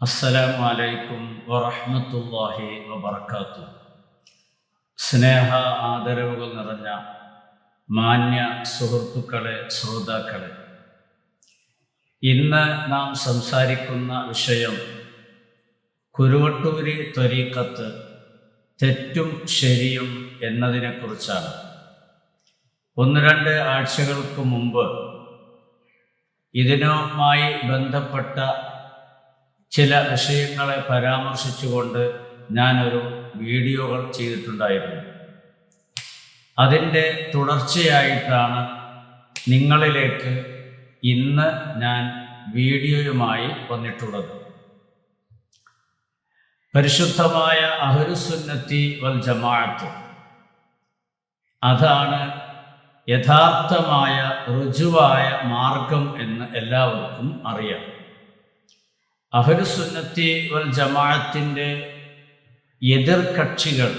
അസ്സലാമു അലൈക്കും വറഹ്മത്തുള്ളാഹി വബർക്കാത്തു സ്നേഹ ആദരവുകൾ നിറഞ്ഞ മാന്യ സുഹൃത്തുക്കളെ ശ്രോതാക്കളെ ഇന്ന് നാം സംസാരിക്കുന്ന വിഷയം കുരുവട്ടൂരി ത്വരീക്കത്ത് തെറ്റും ശരിയും എന്നതിനെക്കുറിച്ചാണ്. ഒന്ന് രണ്ട് ആഴ്ചകൾക്ക് മുമ്പ് ഇതിനുമായി ബന്ധപ്പെട്ട ചില വിഷയങ്ങളെ പരാമർശിച്ചുകൊണ്ട് ഞാനൊരു വീഡിയോകൾ ചെയ്തിട്ടുണ്ടായിരുന്നു. അതിന്റെ തുടർച്ചയായിട്ടാണ് നിങ്ങളിലേക്ക് ഇന്ന് ഞാൻ വീഡിയോയുമായി വന്നിട്ടുള്ളത്. പരിശുദ്ധമായ അഹുരുസുന്നത്തി വൽ ജമാഅത്ത്. അതാണ് യഥാർത്ഥമായ ഋജുവായ മാർഗം എന്ന് എല്ലാവർക്കും അറിയാം. അഹലുസുന്നത്തി വൽ ജമാഅത്തിന്റെ എതിർകക്ഷികൾ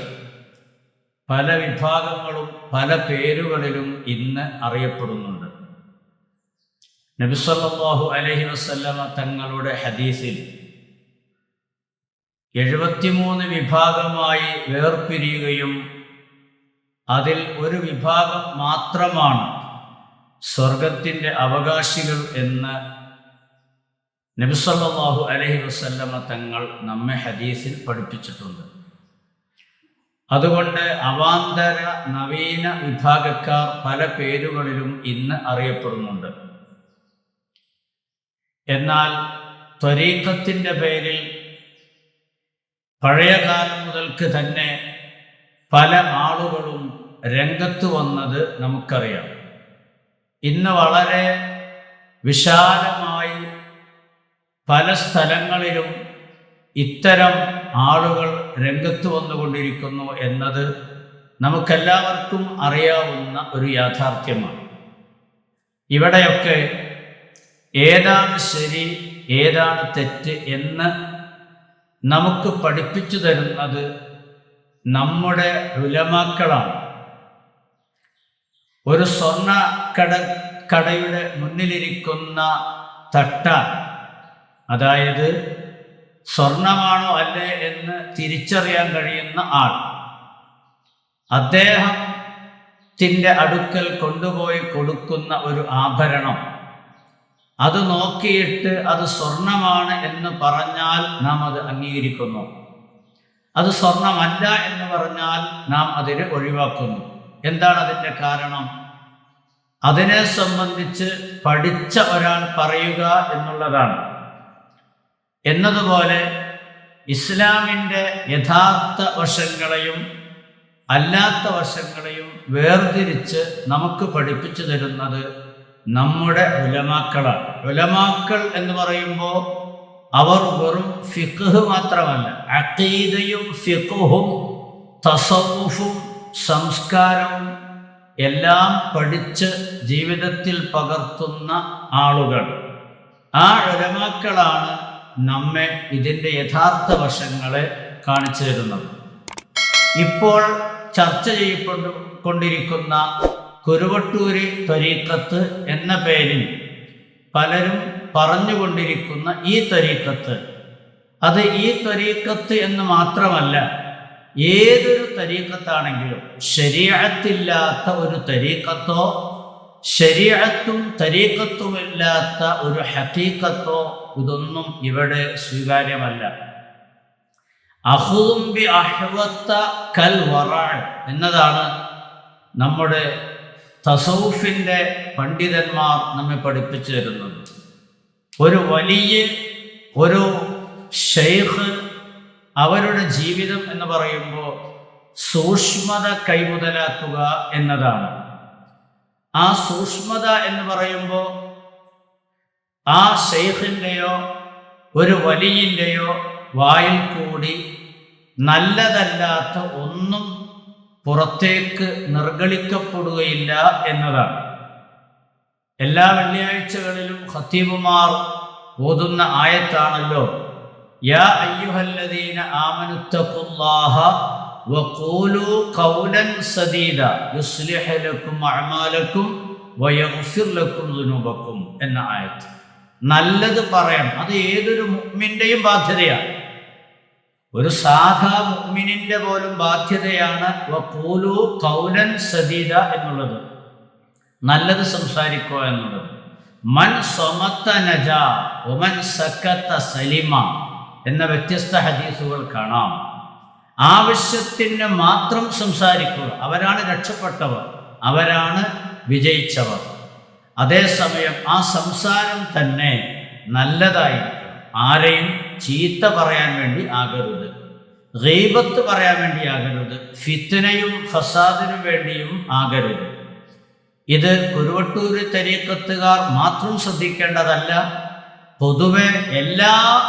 പല വിഭാഗങ്ങളും പല പേരുകളിലും ഇന്ന് അറിയപ്പെടുന്നുണ്ട്. നബിസല്ലാഹു അലഹി വസ്ല്ലമ തങ്ങളുടെ ഹദീസിൽ എഴുപത്തിമൂന്ന് വിഭാഗമായി വേർപിരിയുകയും അതിൽ ഒരു വിഭാഗം മാത്രമാണ് സ്വർഗത്തിന്റെ അവകാശികൾ എന്ന് നബിസല്ലാഹു അലഹി വസ്ല്ലമ തങ്ങൾ നമ്മെ ഹദീസിൽ പഠിപ്പിച്ചിട്ടുണ്ട്. അതുകൊണ്ട് അവാന്തര നവീന വിഭാഗക്കാർ പല പേരുകളിലും ഇന്ന് അറിയപ്പെടുന്നുണ്ട്. എന്നാൽ ത്വരീക്കത്തിന്റെ പേരിൽ പഴയ കാലം മുതൽക്ക് തന്നെ പല ആളുകളും രംഗത്ത് വന്നത് നമുക്കറിയാം. ഇന്ന് വളരെ വിശാലമായി പല സ്ഥലങ്ങളിലും ഇത്തരം ആളുകൾ രംഗത്ത് വന്നുകൊണ്ടിരിക്കുന്നു എന്നത് നമുക്കെല്ലാവർക്കും അറിയാവുന്ന ഒരു യാഥാർത്ഥ്യമാണ്. ഇവിടെയൊക്കെ ഏതാണ് ശരി ഏതാണ് തെറ്റ് എന്ന് നമുക്ക് പഠിപ്പിച്ചു തരുന്നത് നമ്മുടെ ഉലമാക്കളാണ്. ഒരു സ്വർണ കട കടയുടെ മുന്നിലിരിക്കുന്ന തട്ടാൻ അതായത് സ്വർണമാണോ അല്ലേ എന്ന് തിരിച്ചറിയാൻ കഴിയുന്ന ആൾ. അദ്ദേഹത്തിന്റെ അടുക്കൽ കൊണ്ടുപോയി കൊടുക്കുന്ന ഒരു ആഭരണം. അത് നോക്കിയിട്ട് അത് സ്വർണമാണ് എന്ന് പറഞ്ഞാൽ നാം അത് അംഗീകരിക്കുന്നു. അത് സ്വർണമല്ല എന്ന് പറഞ്ഞാൽ നാം അതിനെ ഒഴിവാക്കുന്നു. എന്താണ് അതിന്റെ കാരണം? അതിനെ സംബന്ധിച്ച് പഠിച്ച ഒരാൾ പറയുക എന്നുള്ളതാണ്. എന്നതുപോലെ ഇസ്ലാമിന്റെ യഥാർത്ഥ വശങ്ങളെയും അല്ലാത്ത വശങ്ങളെയും വേർതിരിച്ച് നമുക്ക് പഠിപ്പിച്ചു തരുന്നത് നമ്മുടെ ഉലമാക്കളാണ്. ഉലമാക്കൾ എന്ന് പറയുമ്പോൾ അവർ വെറും ഫിഖ് മാത്രമല്ല അക്കീതയും ഫിഖുഹും തസവുഫും സംസ്കാരവും എല്ലാം പഠിച്ച് ജീവിതത്തിൽ പകർത്തുന്ന ആളുകൾ. ആ ഉലമാക്കളാണ് നമ്മെ ഇതിന്റെ യഥാർത്ഥ വശങ്ങളെ കാണിച്ചു തരുന്നത്. ഇപ്പോൾ ചർച്ച ചെയ്യപ്പെട്ടു കൊണ്ടിരിക്കുന്ന കുരുവട്ടൂരി ത്വരീക്കത്ത് എന്ന പേരിൽ പലരും പറഞ്ഞുകൊണ്ടിരിക്കുന്ന ഈ ത്വരീക്കത്ത് അത് ഈ ത്വരീക്കത്ത് എന്ന് മാത്രമല്ല ഏതൊരു തരീക്കത്താണെങ്കിലും ശരീരത്തില്ലാത്ത ഒരു തരീക്കത്തോ ശരീരത്തും തരീക്കത്തുമില്ലാത്ത ഒരു ഹക്കീക്കത്തോ ഇതൊന്നും ഇവിടെ സ്വീകാര്യമല്ല. അഹൂംബി അഹ്വത്ത കൽ വറാൾ എന്നതാണ് നമ്മുടെ തസൗഫിന്റെ പണ്ഡിതന്മാർ നമ്മെ പഠിപ്പിച്ചു തരുന്നത്. ഒരു വലിയ ഒരു ഷെയ്ഖ് അവരുടെ ജീവിതം എന്ന് പറയുമ്പോൾ സൂക്ഷ്മത കൈമുതലാക്കുക എന്നതാണ്. ആ സൂക്ഷ്മത എന്ന് പറയുമ്പോൾ ആ ഷെയ്ഖിന്റെയോ ഒരു വലിയന്റെയോ വായിൽ കൂടി നല്ലതല്ലാത്ത ഒന്നും പുറത്തേക്ക് നിർഗളിക്കപ്പെടുകയില്ല എന്നതാണ്. എല്ലാ വെള്ളിയാഴ്ചകളിലും ഖത്തീബുമാർ ഓതുന്ന ആയത്താണല്ലോ യാ അയ്യുഹല്ലദീന ആമനുത്തഖുല്ലാഹ വഖൂലു قولا سديدا يصلح لكم اعمالكم ويغفر لكم ذنوبكم എന്ന ആയത്ത്. നല്ലത് പറയണം. അത് ഏതൊരു മുഅ്മിന്റെയും ബാധ്യതയാണ്. ഒരു സാധാ മുഅ്മിനിന്റെ പോലും ബാധ്യതയാണ് വഖൂലു കൗലൻ സദീദ എന്നുള്ളത്. നല്ലത് സംസാരിക്കുക എന്നുള്ളത്. മൻ സ്വമത്ത നജ ഒമൻ സക്കത്ത സലിമ എന്ന വ്യത്യസ്ത ഹദീസുകൾ കാണാം. ആവശ്യത്തിന് മാത്രം സംസാരിക്കുക. അവരാണ് രക്ഷപ്പെട്ടവർ. അവരാണ് വിജയിച്ചവർ. അതേസമയം ആ സംസാരം തന്നെ നല്ലതായി ആരെയും ചീത്ത പറയാൻ വേണ്ടി ആകരുത്. റീബത്ത് പറയാൻ വേണ്ടി ആകരുത്. ഫിത്തനയും ഫസാദിനും വേണ്ടിയും ആകരുത്. ഇത് കുരുവട്ടൂര് തരീക്കത്തുകാർ മാത്രം ശ്രദ്ധിക്കേണ്ടതല്ല. പൊതുവെ എല്ലാ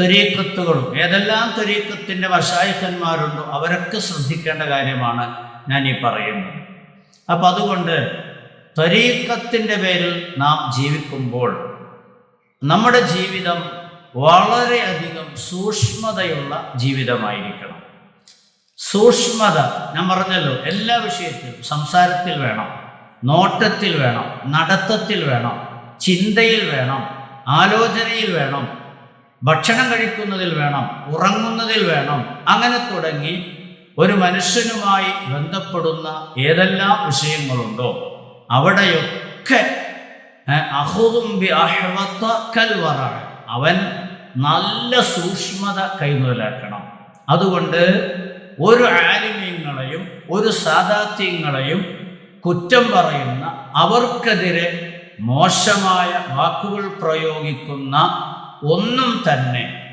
ത്വരീക്കത്തുകളും ഏതെല്ലാം ത്വരീക്കത്തിന്റെ വശായുധന്മാരുണ്ടോ അവരൊക്കെ ശ്രദ്ധിക്കേണ്ട കാര്യമാണ് ഞാൻ ഈ പറയുന്നത്. അപ്പം അതുകൊണ്ട് ത്വരീക്കത്തിന്റെ പേരിൽ നാം ജീവിക്കുമ്പോൾ നമ്മുടെ ജീവിതം വളരെയധികം സൂക്ഷ്മതയുള്ള ജീവിതമായിരിക്കണം. സൂക്ഷ്മത ഞാൻ പറഞ്ഞല്ലോ എല്ലാ വിഷയത്തിലും സംസാരത്തിൽ വേണം നോട്ടത്തിൽ വേണം നടത്തത്തിൽ വേണം ചിന്തയിൽ വേണം ആലോചനയിൽ വേണം ഭക്ഷണം കഴിക്കുന്നതിൽ വേണം ഉറങ്ങുന്നതിൽ വേണം അങ്ങനെ തുടങ്ങി ഒരു മനുഷ്യനുമായി ബന്ധപ്പെടുന്ന ഏതെല്ലാം വിഷയങ്ങളുണ്ടോ അവിടെയൊക്കെ. അവൻ നല്ല സൂക്ഷ്മത കൈമുതലാക്കണം അതുകൊണ്ട് ഒരു ആലിമ്യങ്ങളെയും ഒരു സാദാത്യങ്ങളെയും കുറ്റം പറയുന്ന അവർക്കെതിരെ മോശമായ വാക്കുകൾ പ്രയോഗിക്കുന്ന ഒന്നും തന്നെ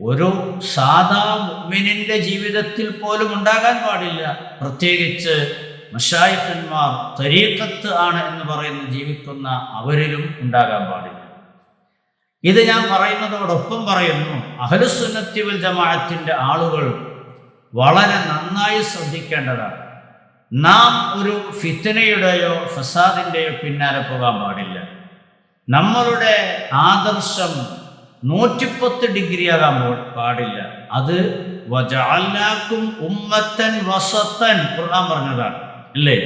ഒരു സാധാ മുഅ്മിനിന്റെ ജീവിതത്തിൽ പോലും ഉണ്ടാകാൻ പാടില്ല. പ്രത്യേകിച്ച് മഷായിക്കന്മാർ തരീക്കത്ത് ആണ് എന്ന് പറയുന്ന ജീവിക്കുന്ന അവരിലും ഉണ്ടാകാൻ പാടില്ല. ഇത് ഞാൻ പറയുന്നതോടൊപ്പം പറയുന്നു അഹലുസുന്നത്തിവൽ വൽ ജമാഅത്തിന്റെ ആളുകൾ വളരെ നന്നായി ശ്രദ്ധിക്കേണ്ടതാണ്. നാം ഒരു ഫിത്തനയുടെയോ ഫസാദിന്റെയോ പിന്നാലെ പോകാൻ പാടില്ല. നമ്മളുടെ ആദർശം നൂറ്റിപ്പത്ത് ഡിഗ്രി ആകാൻ പാടില്ല. അത് വജാലാക്കും ഉമ്മത്തൻ വസത്തൻ. ഖുർആൻ പറഞ്ഞതാണ് അല്ലേ?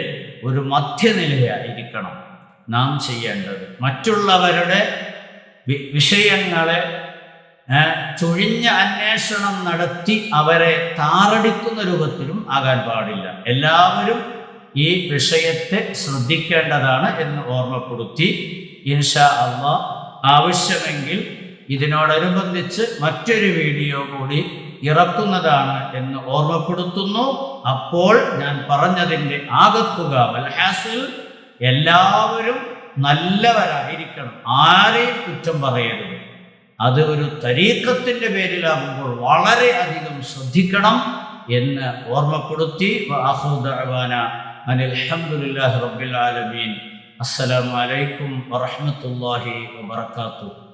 ഒരു മധ്യനിലയായിരിക്കണം നാം ചെയ്യേണ്ടത്. മറ്റുള്ളവരുടെ വിഷയങ്ങളെ ചൊഴിഞ്ഞ അന്വേഷണം നടത്തി അവരെ താറടിക്കുന്ന രൂപത്തിലും ആകാൻ പാടില്ല. എല്ലാവരും ഈ വിഷയത്തെ ശ്രദ്ധിക്കേണ്ടതാണ് എന്ന് ഓർമ്മപ്പെടുത്തി ഇൻഷാ അള്ളാ ആവശ്യമെങ്കിൽ ഇതിനോടനുബന്ധിച്ച് മറ്റൊരു വീഡിയോ കൂടി ഇറക്കുന്നതാണ് എന്ന് ഓർമ്മപ്പെടുത്തുന്നു. അപ്പോൾ ഞാൻ പറഞ്ഞതിന്റെ ആകത്തുക വൽഹാസിൽ എല്ലാവരും നല്ലവരായിരിക്കണം. ആരെയും കുറ്റം പറയരുത്. അത് ഒരു തരീക്കത്തിന്റെ പേരിലാകുമ്പോൾ വളരെ അധികം ശ്രദ്ധിക്കണം എന്ന് ഓർമ്മപ്പെടുത്തി. അസ്സലാമു അലൈക്കും വറഹമത്തല്ലാഹി വബറകാതുഹു.